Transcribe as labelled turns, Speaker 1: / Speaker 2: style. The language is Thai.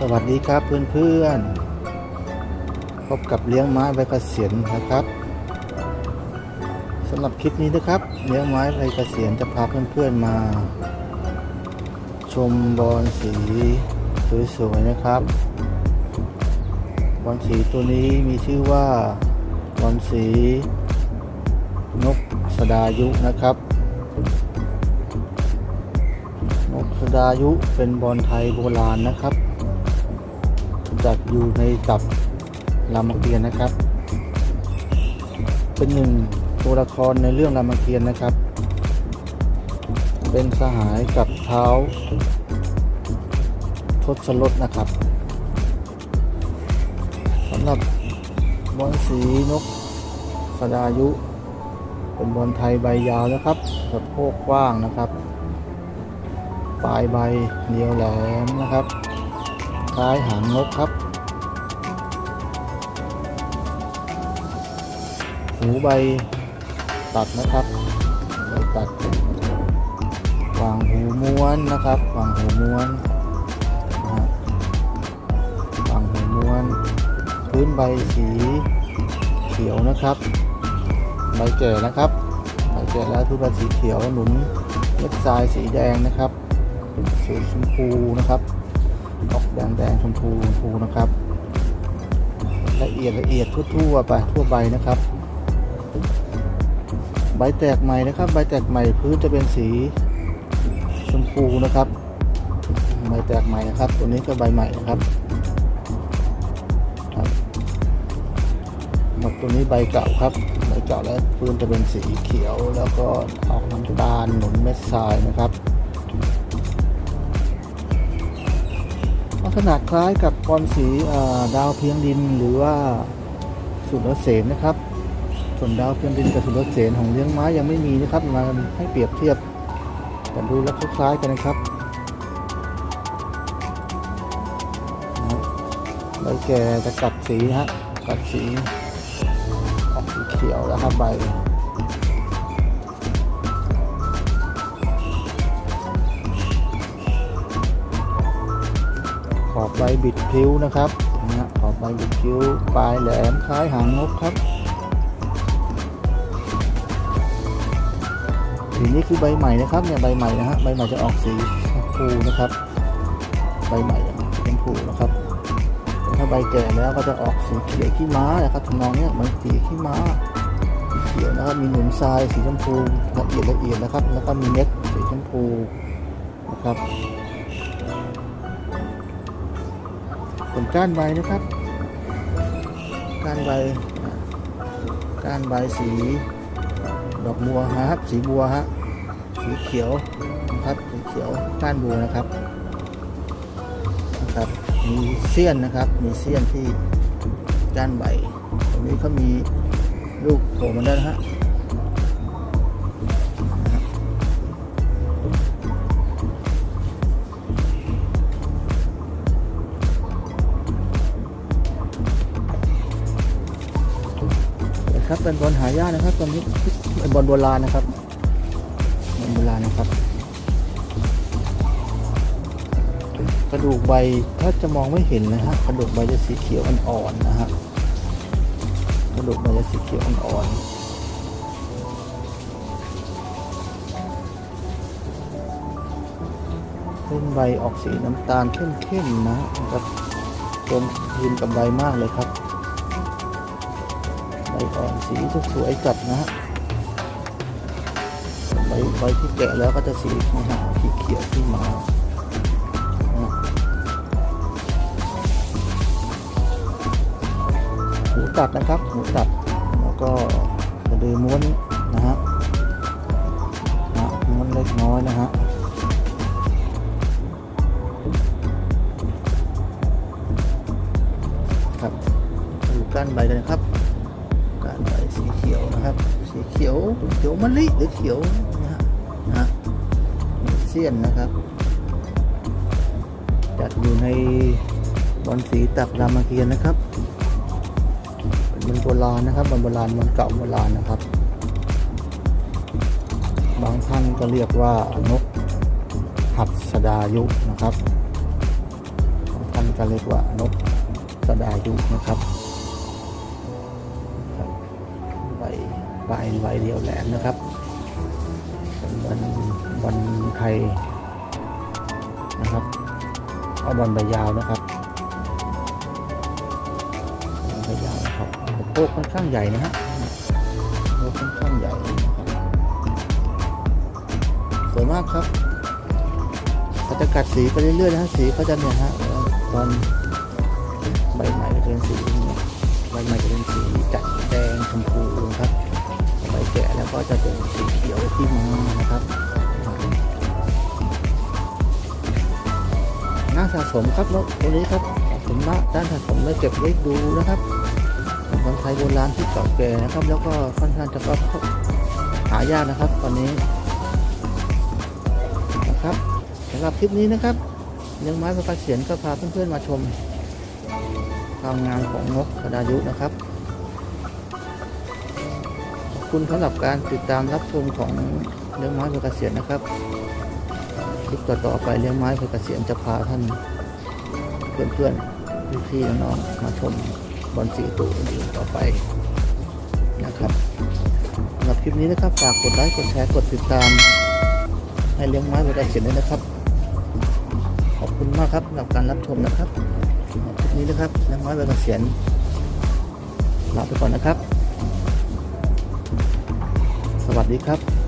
Speaker 1: สวัสดีครับเพื่อนๆ พบกับเลี้ยงไม้ใบเกษียณนะครับสำหรับคลิปนี้นะครับ เลี้ยงไม้ใบเกษียณจะพาเพื่อนๆมา ชมบอลสีสวยๆนะครับ บอลสีตัวนี้มีชื่อว่าบอลสี นกสดายุนะครับนกสดายุเป็นบอลไทยโบราณนะครับ จัดอยู่ในตับรามเกียรติ์นะครับ เป็นหนึ่งตัวละครในเรื่องรามเกียรติ์นะครับ เป็นสหายกับเท้าทศรถนะครับสำหรับบอลสีนกสดายุ เป็นบอลไทยใบยาวนะครับสะโพกกว้างนะครับ ปลายใบเรียวแหลมนะครับ คล้ายหางนกครับ หูใบตัดนะครับใบตัดวางหูม้วนนะครับวางหูม้วนวางหูม้วน พื้นใบสีเขียวนะครับ ใบแก่นะครับใบแก่แล้วพื้นใบสีเขียวหนุนเม็ดทรายสีแดงนะครับสีชมพูนะครับ ออกแดงแดงชมพูชมพูนะครับ ละเอียดละเอียดทั่วๆไปทั่วใบนะครับ ใบแตกใหม่นะครับ ใบแตกใหม่พื้นจะเป็นสีชมพูนะครับ ใบแตกใหม่นะครับ ตัวนี้ก็ใบใหม่นะครับครับหมดตัวนี้ใบเก่าครับใบเก่าแล้วพื้นจะเป็นสีเขียว แล้วก็ออกน้ำตาลหนุนเม็ดทรายนะครับ ษณะคล้ายกับบอลสีดาวเพียงดินหรือว่าสุรเสนนะครับ ส่วนดาวเพียงดินกับสุรเสนของเลี้ยงไม้ยังไม่มีนะครับมาให้เปรียบเทียบกันดูแล้วคล้ายกันนะครับใบแก่จะกัดสีฮะกัดสีออกสีเขียวแล้วครับใบ ขอบใบบิดพลิ้วนะครับนะขอบใบบิดพลิ้วปลายแหลมคล้ายหางนกครับสีนี้คือใบใหม่นะครับเนี่ยใบใหม่นะฮะใบใหม่จะออกสีชมพูนะครับ ใบใหม่ชมพูนะครับถ้าใบแก่แล้วก็จะออกสีเขียวขี้ม้านะครับทำนองเนี้ยเหมือนสีขี้ม้าเขียวนะครับมีหนุนทรายสีชมพูละเอียดละเอียดนะครับ แล้วก็มีเม็ดสีชมพูนะครับ ส่วนก้านใบนะครับ ก้านใบ ก้านใบสี ดอกบัวฮะครับสีบัวฮะ สีเขียวนะครับสีเขียวก้านบัวนะครับนะครับ มีเสี้ยนนะครับ มีเสี้ยนที่ก้านใบ ตรงนี้เขามีลูกโผล่มาแล้วนะฮะ ครับเป็นบอลหายากนะครับตอนนี้เป็นบอลโบราณนะครับบอลโบราณนะครับกระดูกใบถ้าจะมองไม่เห็นนะฮะกระดูกใบจะสีเขียวอ่อนๆนะฮะกระดูกใบจะสีเขียวอ่อนๆเส้นใบออกสีน้ำตาลเข้มๆนะครับกลมกลืนกับใบมากเลยครับ บอ่อนสีจะสวยจัดนะฮะใบใบที่แกะแล้วก็จะสีขาวที่เขียวที่มาหูตัดนะครับหูตัดแล้วก็กระดือม้วน นะครับ สีเขียวเขียวมะลิหรือเขียวนะฮะนะเสี้ยนนะครับ จัดอยู่ในบอลสีตักรามเกียรติ์นะครับเป็นบอลโบราณนะครับบอลโบราณบอลเก่าโบราณนะครับ บางท่านก็เรียกว่านกหัดสดายุนะครับบางท่านก็เรียกว่านกสดายุนะครับ ใบใบใบเดียวแหลมนะครับเป็นวันวันไทยนะครับ เอาบอลใบยาวนะครับบอลใบยาวนะครับโต๊ะค่อนข้างใหญ่นะฮะโต๊ะค่อนข้างใหญ่ครับสวยมากครับเขาจะกัดสีไปเรื่อยๆนะฮะสีเขาจะเนี่ยฮะตอนใบใหม่จะเป็นสีนี่ยใบใหม่จะเป็นสีจัดแดงชมพู แก่แล้วก็จะเป็นสีเขียวที่มานะครับน่าสะสมครับนกตัวนี้ครับสะสมนะด้านสะสมแล้เก็บไว้ดูนะครับนคนไทยโบราณที่เก่าแก่นะครับ แล้วก็ค่อนข้างจะก็หายากนะครับ ตอนนี้นะครับสำหรับคลิปนี้นะครับเลี้ยงไม้ประกาเสียนก็พาเพื่อนๆมาชมความงามของนกกระดายุนะครับ คุณสำหรับการติดตามรับชมของเลี้ยงไม้ประกาศเสียนนะครับ คลิปต่อๆไปเลี้ยงไม้ประกาศเสียนจะพาท่าน เพื่อนๆพี่ๆน้องๆมาชมบอลสีตัวอื่นต่อไปนะครับสำหรับคลิปนี้นะครับฝากกดไลค์กดแชร์กดติดตาม ให้เลี้ยงไม้ไว้ได้เขียนด้วยนะครับ ขอบคุณมากครับสำหรับการรับชมนะครับคลิปนี้นะครับเลี้ยงไม้ไว้ได้เขียนลาไปก่อนนะครับ สวัสดีครับ